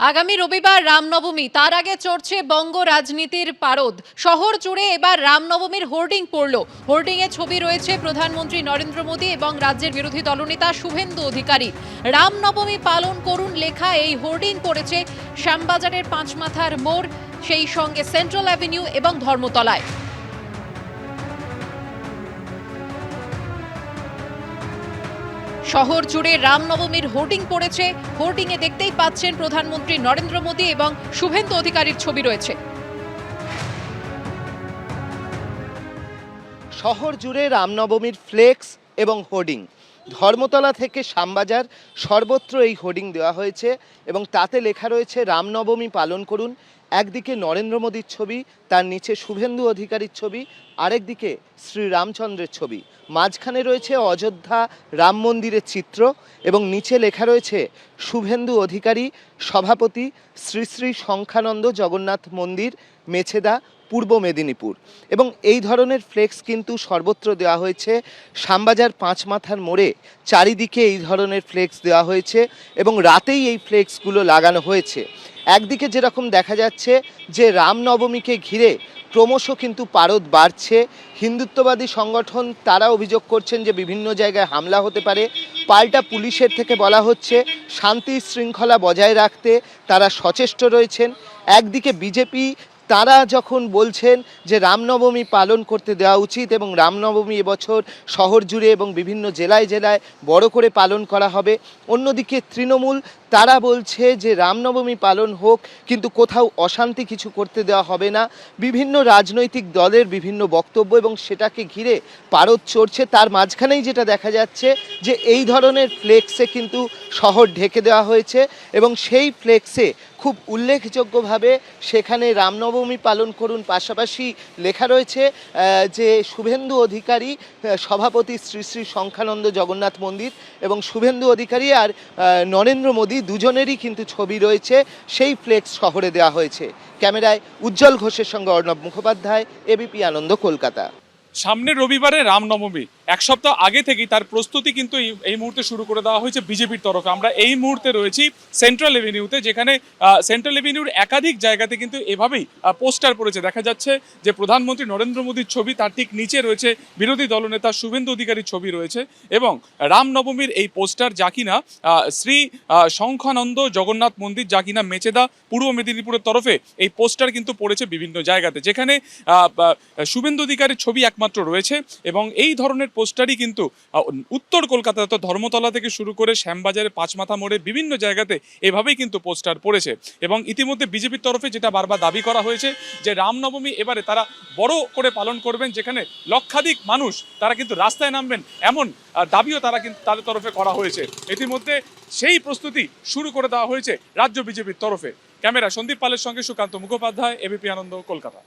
আগামী রবিবার রামনবমী, তার আগে চড়ছে বঙ্গ রাজনীতির পারদ। শহর জুড়ে এবার রামনবমীর হোর্ডিং পড়ল। হোর্ডিংয়ে ছবি রয়েছে প্রধানমন্ত্রী নরেন্দ্র মোদী এবং রাজ্যের বিরোধী দলনেতা শুভেন্দু অধিকারী। রামনবমী পালন করুন লেখা এই হোর্ডিং পড়েছে শ্যামবাজারের পাঁচমাথার মোড়, সেই সঙ্গে সেন্ট্রাল অ্যাভিনিউ এবং ধর্মতলায়। শহর জুড়ে রামনবমীর হোর্ডিং পড়েছে। হোর্ডিংয়ে দেখতেই পাচ্ছেন প্রধানমন্ত্রী নরেন্দ্র মোদী এবং শুভেন্দু অধিকারীর ছবি রয়েছে। শহর জুড়ে রামনবমীর ফ্লেক্স এবং হোর্ডিং। ধর্মতলা থেকে শ্যামবাজার সর্বত্র এই হোর্ডিং দেওয়া হয়েছে এবং তাতে লেখা রয়েছে, রামনবমী পালন করুন। একদিকে নরেন্দ্র মোদীর ছবি, তার নিচে শুভেন্দু অধিকারীর ছবি, আরেকদিকে শ্রী রামচন্দ্রের ছবি। মাঝখানে রয়েছে অযোধ্যা রাম মন্দিরের চিত্র এবং নিচে লেখা রয়েছে, শুভেন্দু অধিকারী, সভাপতি শ্রী শ্রী সংখ্যানন্দ জগন্নাথ মন্দির, মেছেদা পূর্ব মেদিনীপুর। এবং এই ধরনের ফ্লেক্স কিন্তু সর্বত্র দেওয়া হয়েছে। শ্যামবাজার পাঁচ মাথার মোড়ে চারিদিকে এই ধরনের ফ্লেক্স দেওয়া হয়েছে এবং রাতেই এই ফ্লেক্সগুলো লাগানো হয়েছে। একদিকে যেরকম দেখা যাচ্ছে যে রামনবমীকে ঘিরে ক্রমশ কিন্তু পারদ বাড়ছে। হিন্দুত্ববাদী সংগঠন তারা অভিযোগ করছেন যে বিভিন্ন জায়গায় হামলা হতে পারে। পাল্টা পুলিশের থেকে বলা হচ্ছে, শান্তি শৃঙ্খলা বজায় রাখতে তারা সচেষ্ট রয়েছেন। একদিকে বিজেপি তারা যখন বলছেন যে রামনবমী পালন করতে দেওয়া উচিত এবং রামনবমী এবছর শহর জুড়ে এবং বিভিন্ন জেলায় জেলায় বড় করে পালন করা হবে, অন্যদিকে তৃণমূল তারা বলছে যে রামনবমী পালন হোক, কিন্তু কোথাও অশান্তি কিছু করতে দেওয়া হবে না। বিভিন্ন রাজনৈতিক দলের বিভিন্ন বক্তব্য এবং সেটাকে ঘিরে পারদ চড়ছে। তার মাঝখানেই যেটা দেখা যাচ্ছে যে এই ধরনের ফ্লেক্সে কিন্তু শহর ঢেকে দেওয়া হয়েছে এবং সেই ফ্লেক্সে খুব উল্লেখযোগ্যভাবে সেখানে রামনবমী পালন করুন পাশাপাশি লেখা রয়েছে যে শুভেন্দু অধিকারী সভাপতি শ্রী শ্রী সংখ্যানন্দ জগন্নাথ মন্দির এবং শুভেন্দু অধিকারী আর নরেন্দ্র মোদী দুজনেরই কিন্তু ছবি রয়েছে। সেই ফ্লেক্স শহরে দেওয়া হয়েছে। ক্যামেরায় উজ্জ্বল ঘোষের সঙ্গে অর্ণব মুখোপাধ্যায় এবিপি আনন্দ, কলকাতা। সামনে রবিবারে রামনবমী। এক সপ্তাহ আগে থেকেই তার প্রস্তুতি কিন্তু এই মুহূর্তে শুরু করে দেওয়া হয়েছে বিজেপির তরফে। আমরা এই মুহূর্তে রয়েছি সেন্ট্রাল এভিনিউতে যেখানে সেন্ট্রাল এভিনিউর একাধিক জায়গাতে কিন্তু এভাবেই পোস্টার পড়েছে। দেখা যাচ্ছে যে প্রধানমন্ত্রী নরেন্দ্র মোদীর ছবি তার ঠিক নিচে রয়েছে, বিরোধী দলনেতা শুভেন্দু অধিকারীর ছবি রয়েছে এবং রামনবমীর এই পোস্টার যা কিনা শ্রী শঙ্খানন্দ জগন্নাথ মন্দির যা কিনা মেচেদা, পূর্ব মেদিনীপুরের তরফে এই পোস্টার কিন্তু পড়েছে বিভিন্ন জায়গাতে। যেখানে শুভেন্দু অধিকারীর ছবি একমাত্র রয়েছে এবং এই ধরনের পোস্টারই কিন্তু উত্তর কলকাতা অর্থাৎ ধর্মতলা থেকে শুরু করে শ্যামবাজারে পাঁচমাথা মোড়ে বিভিন্ন জায়গাতে এভাবেই কিন্তু পোস্টার পড়েছে। এবং ইতিমধ্যে বিজেপির তরফে যেটা বারবার দাবি করা হয়েছে যে রামনবমী এবারে তারা বড় করে পালন করবেন, যেখানে লক্ষাধিক মানুষ তারা কিন্তু রাস্তায় নামবেন এমন দাবিও তারা কিন্তু তাদের তরফে করা হয়েছে। ইতিমধ্যে সেই প্রস্তুতি শুরু করে দেওয়া হয়েছে রাজ্য বিজেপির তরফে। ক্যামেরা সন্দীপ পালের সঙ্গে সুকান্ত মুখোপাধ্যায় এবিপি আনন্দ, কলকাতা।